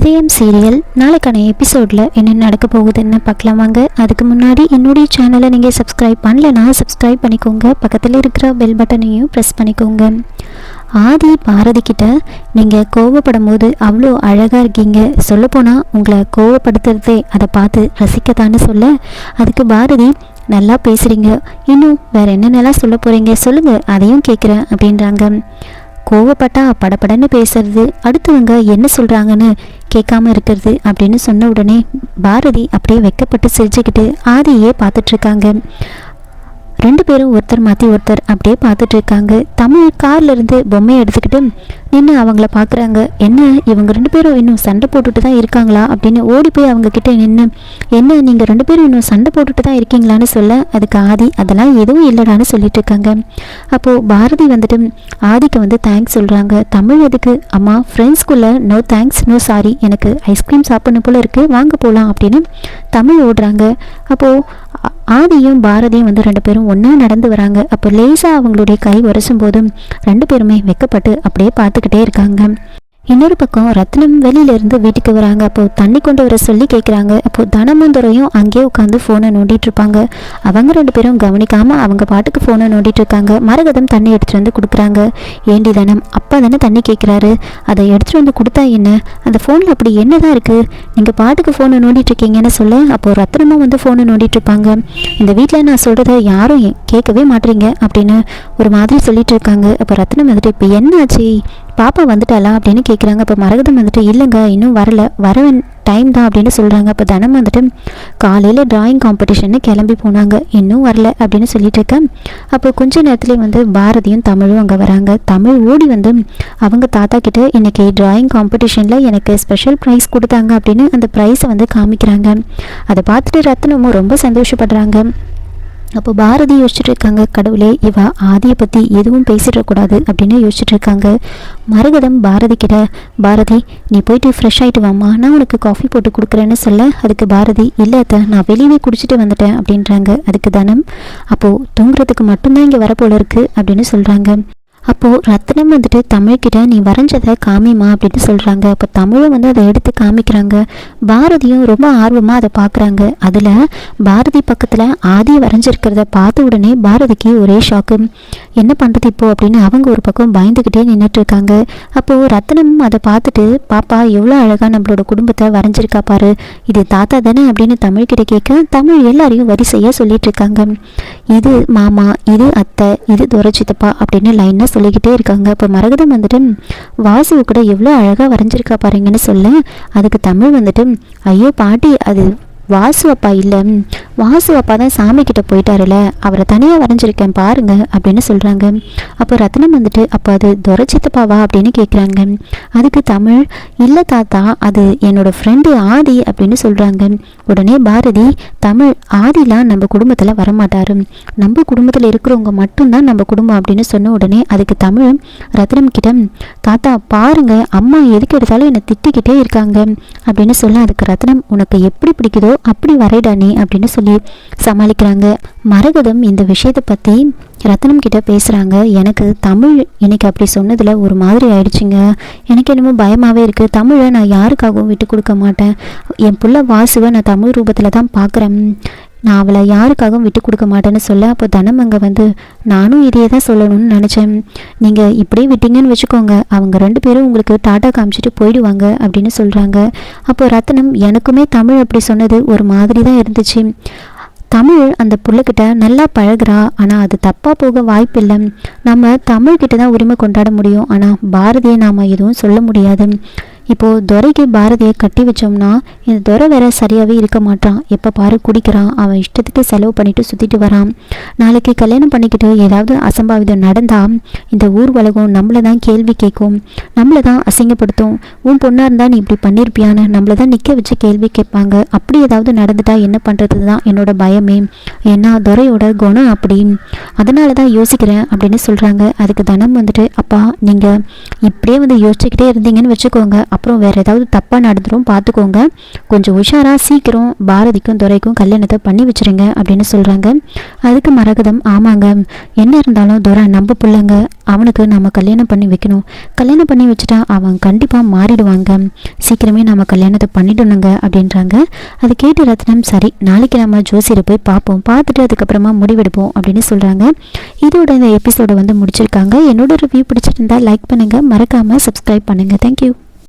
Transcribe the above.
இதயம் சீரியல் நாளைக்கான எபிசோடில் என்ன நடக்க போகுதுன்னு பார்க்கலாம் வாங்க. அதுக்கு முன்னாடி என்னுடைய சேனலை நீங்கள் சப்ஸ்கிரைப் பண்ணலன்னா சப்ஸ்கிரைப் பண்ணிக்கோங்க. பக்கத்தில் இருக்கிற பெல் பட்டனையும் ப்ரெஸ் பண்ணிக்கோங்க. ஆதி பாரதி கிட்ட நீங்கள் கோவப்படும் போது அவ்வளோ அழகாக இருக்கீங்க. சொல்லப்போனால் உங்களை கோவப்படுத்துறதே அதை பார்த்து ரசிக்கத்தான்னு சொல்ல. அதுக்கு பாரதி நல்லா பேசுகிறீங்க இன்னும் வேற என்னென்னலாம் சொல்ல போகிறீங்க சொல்லுங்கள் அதையும் கேட்குறேன் அப்படின்றாங்க. கோவப்பட்டா படபடன்னு பேசுறது. அடுத்தவங்க என்ன சொல்கிறாங்கன்னு கேட்காம இருக்கிறது அப்படின்னு சொன்ன உடனே பாரதி அப்படியே வெக்கப்பட்டு சிரிச்சுக்கிட்டு ஆதியே பார்த்துட்டு இருக்காங்க. ரெண்டு பேரும் ஒருத்தர் மாற்றி ஒருத்தர் அப்படியே பார்த்துட்டு இருக்காங்க. தமிழ் கார்ல இருந்து பொம்மையை எடுத்துக்கிட்டு நின்று அவங்கள பார்க்குறாங்க. என்ன இவங்க ரெண்டு பேரும் இன்னும் சண்டை போட்டுட்டு தான் இருக்காங்களா அப்படின்னு ஓடி போய் அவங்க கிட்ட நின்று என்ன நீங்கள் ரெண்டு பேரும் இன்னும் சண்டை போட்டுட்டு தான் இருக்கீங்களான்னு சொல்ல அதுக்கு ஆதி அதெல்லாம் எதுவும் இல்லைடான்னு சொல்லிட்டு இருக்காங்க. அப்போது பாரதி வந்துட்டு ஆதிக்கு வந்து தேங்க்ஸ் சொல்கிறாங்க தமிழ் எதுக்கு? அம்மா ஃப்ரெண்ட்ஸ்குள்ளே நோ தேங்க்ஸ் நோ சாரி எனக்கு ஐஸ்கிரீம் சாப்பிடணும் போல இருக்குது வாங்க போகலாம் அப்படின்னு தமிழ் ஓடுறாங்க. அப்போது ஆதியும் பாரதியும் வந்து ரெண்டு பேரும் ஒன்றா நடந்து வராங்க. அப்போ லேசாக அவங்களுடைய கை உரசும் போதும் ரெண்டு பேருமே வெக்கப்பட்டு அப்படியே பார்த்துக்கிட்டே இருக்காங்க. இன்னொரு பக்கம் ரத்னம் வெளியிலேருந்து வீட்டுக்கு வராங்க. அப்போ தண்ணி கொண்டு வர சொல்லி கேட்குறாங்க அப்போ தனமந்துரையும் அங்கேயே உட்காந்து ஃபோனை நோண்டிட்டு இருப்பாங்க. அவங்க ரெண்டு பேரும் கவனிக்காம அவங்க பாட்டுக்கு ஃபோனை நோண்டிட்டு இருக்காங்க. மரகதம் தண்ணி எடுத்துகிட்டு வந்து கொடுக்குறாங்க. ஏண்டி தனம் அப்பா தானே தண்ணி கேட்குறாரு அதை எடுத்துகிட்டு வந்து கொடுத்தா என்ன? அந்த ஃபோனில் அப்படி என்னதான் இருக்குது நீங்கள் பாட்டுக்கு ஃபோனை நோண்டிட்டு இருக்கீங்கன்னு சொல்ல. அப்போது ரத்னமும் வந்து ஃபோனை நோண்டிட்டு இருப்பாங்க. இந்த வீட்டில் நான் சொல்கிறத யாரும் ஏ- கேட்கவே மாட்டீங்க. அப்படின்னு ஒரு மாதிரி சொல்லிட்டு இருக்காங்க. அப்போ ரத்னம் வந்துட்டு இப்போ என்னாச்சு? பாப்பா வந்துட்டாளா அப்படின்னு கேட்குறாங்க அப்போ மரகதம் வந்துட்டு இல்லைங்க இன்னும் வரல. வர டைம் தான் அப்படின்னு சொல்கிறாங்க அப்போ தனம் வந்துட்டு காலையில் டிராயிங் காம்படிஷன்னு கிளம்பி போனாங்க. இன்னும் வரல அப்படின்னு சொல்லிட்டு இருக்கேன் அப்போ கொஞ்ச நேரத்துலேயே வந்து பாரதியும் தமிழும் அங்கே வராங்க. தமிழ் ஓடி வந்து அவங்க தாத்தா கிட்ட இன்னைக்கு டிராயிங் காம்படிஷனில் எனக்கு ஸ்பெஷல் ப்ரைஸ் கொடுத்தாங்க அப்படின்னு அந்த ப்ரைஸை வந்து காமிக்கிறாங்க. அதை பார்த்துட்டு ரத்னமும் ரொம்ப சந்தோஷப்படுறாங்க. அப்போ பாரதி யோசிச்சுட்டு இருக்காங்க கடவுளே இவ ஆதியை பற்றி எதுவும் பேசிடக்கூடாது அப்படின்னு யோசிச்சுட்டு இருக்காங்க மரகதம் பாரதி கிட்ட பாரதி நீ போயிட்டு ஃப்ரெஷ் ஆகிட்டு வாமா நான் உனக்கு காஃபி போட்டு கொடுக்குறேன்னு சொல்ல அதுக்கு பாரதி இல்லை அத்தை நான் வெளியவே குடிச்சிட்டு வந்துட்டேன் அப்படின்றாங்க. அதுக்கு தனம் அப்போது தூங்குறதுக்கு மட்டும்தான் இங்கே வரப்போல இருக்குது இருக்கு அப்படின்னு சொல்கிறாங்க அப்போது ரத்னம் வந்துட்டு தமிழ்கிட்ட நீ வரைஞ்சதை காமிமா அப்படின்னு சொல்கிறாங்க அப்போ தமிழும் வந்து அதை எடுத்து காமிக்கிறாங்க. பாரதியும் ரொம்ப ஆர்வமாக அதை பார்க்குறாங்க அதில் பாரதி பக்கத்தில் ஆதி வரைஞ்சிருக்கிறத பார்த்த உடனே பாரதிக்கு ஒரே ஷாக்கு என்ன பண்ணுறது இப்போ? அப்படின்னு அவங்க ஒரு பக்கம் பயந்துக்கிட்டே நின்றுட்டு இருக்காங்க அப்போது ரத்னமும் அதை பார்த்துட்டு பாப்பா எவ்வளோ அழகாக நம்மளோட குடும்பத்தை வரைஞ்சிருக்கா பாரு. இது தாத்தா தானே? அப்படின்னு தமிழ்கிட்ட கேட்க தமிழ் எல்லாரையும் வரிசையாக சொல்லிட்டு இருக்காங்க. இது மாமா இது அத்தை இது துரச்சித்தப்பா அப்படின்னு லைனாக சொல்லிக்கிட்டே இருக்காங்க. இப்போ மரகதம் வந்துட்டு வாசு கூட எவ்வளோ அழகாக வரைஞ்சிருக்கா பாருங்கன்னு சொல்ல அதுக்கு தமிழ் வந்துட்டு ஐயோ பாட்டி அது வாசு அப்பா இல்லை. வாசு அப்பா தான் சாமி கிட்ட போயிட்டாருல அவரை தனியாக வரைஞ்சிருக்கேன் பாருங்க அப்படின்னு சொல்கிறாங்க அப்போ ரத்னம் வந்துட்டு அப்போ அது துரை சித்தப்பாவா அப்படின்னு கேட்குறாங்க அதுக்கு தமிழ் இல்லை தாத்தா அது என்னோட ஃப்ரெண்டு ஆதி அப்படின்னு சொல்கிறாங்க உடனே பாரதி தமிழ் ஆதிலாம் நம்ம குடும்பத்தில் வரமாட்டாரு. நம்ம குடும்பத்தில் இருக்கிறவங்க மட்டும்தான் நம்ம குடும்பம் அப்படின்னு சொன்ன உடனே அதுக்கு தமிழ் ரத்னம் கிட்ட தாத்தா பாருங்க அம்மா எதுக்கு எடுத்தாலும் என்னை திட்டிக்கிட்டே இருக்காங்க அப்படின்னு சொல்ல அதுக்கு ரத்னம் உனக்கு எப்படி பிடிக்குதோ அப்படி வரைடா நீ அப்படின்னு சொல்லி சமாளிக்கிறாங்க. மரகதம் இந்த விஷயத்தை பற்றி ரத்னம் கிட்ட பேசுகிறாங்க எனக்கு தமிழ் இன்னைக்கு அப்படி சொன்னதில் ஒரு மாதிரி ஆயிடுச்சுங்க. எனக்கு என்னமோ பயமாகவே இருக்குது தமிழை நான் யாருக்காகவும் விட்டு கொடுக்க மாட்டேன். என் புள்ள வாசுவை நான் தமிழ் ரூபத்தில் தான் பார்க்குறேன் நான் அவளை யாருக்காகவும் விட்டு கொடுக்க மாட்டேன்னு சொல்ல அப்போ தனம் அங்கே வந்து நானும் இதையே தான் சொல்லணும்னு நினச்சேன். நீங்கள் இப்படியே விட்டீங்கன்னு வச்சுக்கோங்க. அவங்க ரெண்டு பேரும் உங்களுக்கு டாட்டா காமிச்சிட்டு போயிடுவாங்க அப்படின்னு சொல்கிறாங்க அப்போ ரத்னம் எனக்குமே தமிழ் அப்படி சொன்னது ஒரு மாதிரி தான் இருந்துச்சு. தமிழ் அந்த பிள்ளைக்கிட்ட நல்லா பழகிறா. ஆனால் அது தப்பாக போக வாய்ப்பில்லை. நம்ம தமிழ்கிட்ட தான் உரிமை கொண்டாட முடியும். ஆனால் பாரதியை நாம் எதுவும் சொல்ல முடியாது. இப்போது துரைக்கு பாரதியை கட்டி வச்சோம்னா இந்த துரை வேற சரியாகவே இருக்க மாட்டான். எப்போ பாரு குடிக்கிறான். அவன் இஷ்டத்துக்கு செலவு பண்ணிட்டு சுற்றிட்டு வரான். நாளைக்கு கல்யாணம் பண்ணிக்கிட்டு ஏதாவது அசம்பாவிதம் நடந்தால் இந்த ஊர் உலகம் நம்மளை தான் கேள்வி கேட்கும் நம்மளை தான் அசிங்கப்படுத்தும். உன் பொண்ணாக இருந்தால் நீ இப்படி பண்ணியிருப்பியான்னு நம்மளை தான் நிற்க வச்சு கேள்வி கேட்பாங்க. அப்படி ஏதாவது நடந்துட்டா என்ன பண்ணுறது தான் என்னோட பயமே. ஏன்னா துரையோட குணம் அப்படி. அதனால தான் யோசிக்கிறேன் அப்படின்னு சொல்கிறாங்க அதுக்கு தனம் வந்துட்டு அப்பா நீங்கள் இப்படியே வந்து யோசிச்சுக்கிட்டே இருந்தீங்கன்னு வச்சுக்கோங்க. அப்புறம் வேறு ஏதாவது தப்பாக நடந்துடும் பார்த்துக்கோங்க கொஞ்சம் உஷாராக சீக்கிரம் பாரதிக்கும் துரைக்கும் கல்யாணத்தை பண்ணி வச்சிருங்க அப்படின்னு சொல்கிறாங்க அதுக்கு மரகதம் ஆமாங்க. என்ன இருந்தாலும் துரை நம்ம பிள்ளைங்க அவனுக்கு நம்ம கல்யாணம் பண்ணி வைக்கணும். கல்யாணம் பண்ணி வச்சுட்டா அவன் கண்டிப்பாக மாறிடுவாங்க. சீக்கிரமே நம்ம கல்யாணத்தை பண்ணிடணுங்க அப்படின்றாங்க. அது கேட்டு ரத்னம் சரி நாளைக்கு நம்ம ஜோசியரை போய் பார்ப்போம். பார்த்துட்டு அதுக்கப்புறமா முடிவெடுப்போம் அப்படின்னு சொல்கிறாங்க இதோட இந்த எபிசோடை வந்து முடிச்சிருக்காங்க. என்னோட ரிவ்யூ பிடிச்சிருந்தா லைக் பண்ணுங்கள் மறக்காமல் சப்ஸ்கிரைப் பண்ணுங்கள் தேங்க்யூ